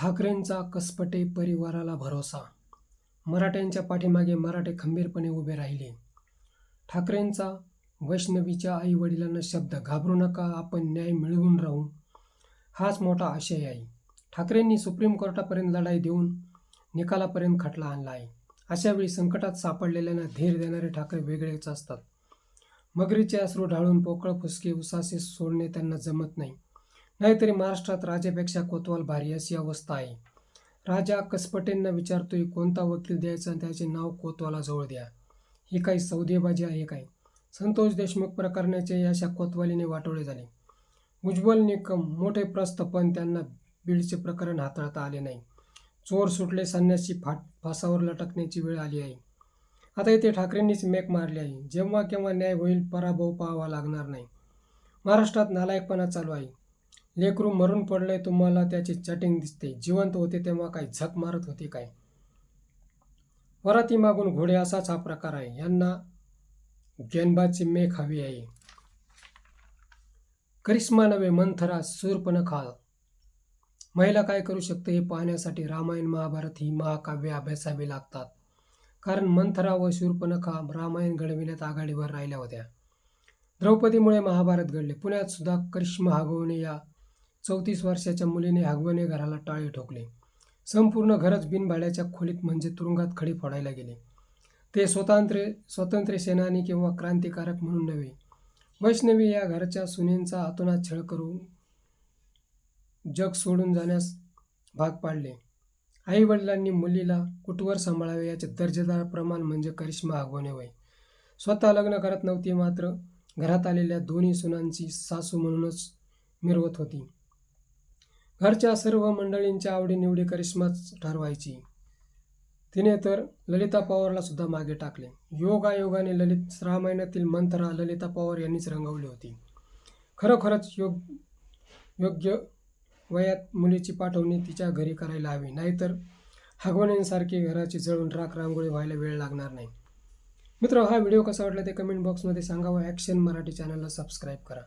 ठाकरेंचा कसपटे परिवाराला भरोसा. मराठ्यांच्या पाठीमागे मराठे खंबीरपणे उभे राहिले. ठाकरेंचा वैष्णवीच्या आई वडिलांना शब्द घाबरू नका आपण न्याय मिळवून राहू. हाच मोठा आशय आहे. ठाकरेंनी सुप्रीम कोर्टापर्यंत लढाई देऊन निकालापर्यंत खटला आणला आहे. अशा वेळी संकटात सापडलेल्यांना धीर देणारे ठाकरे वेगळेच असतात. मगरीचे अश्रू ढाळून पोकळ फुसके उसासे सोडणे त्यांना जमत नाही. नाहीतरी महाराष्ट्रात राजापेक्षा कोतवाल भारी अशी अवस्था आहे. राजा कसपटेंना विचारतोय कोणता वकील द्यायचा आणि त्याचे नाव कोतवालाजवळ द्या. ही काही सौदेबाजी आहे काय? संतोष देशमुख प्रकरणाचे अशा कोतवालीने वाटोळे झाले. उज्ज्वल निकम मोठे प्रस्त पण त्यांना बीडचे प्रकरण हाताळता आले नाही. चोर सुटले संन्यासी फाट फासावर लटकण्याची वेळ आली आहे. आता इथे ठाकरेंनीच मेक मारली आहे. जेव्हा केव्हा न्याय होईल पराभव पाहावा लागणार नाही. महाराष्ट्रात नालायकपणा चालू आहे. लेकरू मरून पडलंय तुम्हाला त्याची चटिंग दिसते. जिवंत होते तेव्हा काय झक मारत होते काय? वराती मागून घोडे असाच हा प्रकार आहे. यांना गेनबाची मेख हवी आहे. करिश्मा नव्हे मंथरा सूरपणखा महिला काय करू शकते हे पाहण्यासाठी रामायण महाभारत ही महाकाव्य अभ्यासावी लागतात. कारण मंथरा व शूर्पणखा रामायण घडविण्यात आघाडीवर राहिल्या होत्या. द्रौपदीमुळे महाभारत घडले. पुण्यात सुद्धा करिश्मा हागवणे या चौतीस वर्षाच्या मुलीने हागवणे घराला टाळे ठोकले. संपूर्ण घरच बिनभाड्याच्या खोलीत म्हणजे तुरुंगात खडी फोडायला गेले. ते स्वतंत्र स्वतंत्र सेनानी किंवा क्रांतिकारक म्हणून नव्हे. वैष्णवी या घरच्या सुनेंचा हातोनात छळ करून जग सोडून जाण्यास भाग पाडले. आई वडिलांनी मुलीला कुटवर सांभाळावे याचे दर्जेदार प्रमाण म्हणजे करिश्मा हागवणे वय. स्वतः लग्न करत नव्हती मात्र घरात आलेल्या दोन्ही सुनांची सासू म्हणूनच मिरवत होती. घरच्या सर्व मंडळींच्या आवडीनिवडी करिश्माच ठरवायची. तिने तर ललिता पवारला सुद्धा मागे टाकले. योगायोगाने ललित स्रा महिन्यातील मंत्रा ललिता पवार यांनीच रंगवली होती. खरोखरच योग योग्य वयात मुलीची पाठवणी तिच्या घरी करायला हवी. नाहीतर हगवण्यांसारखी घराची जळून राख रांगोळी व्हायला वेळ लागणार नाही. मित्र हा व्हिडिओ कसा वाटला ते कमेंट बॉक्समध्ये सांगा व ॲक्शन मराठी चॅनलला सबस्क्राईब करा.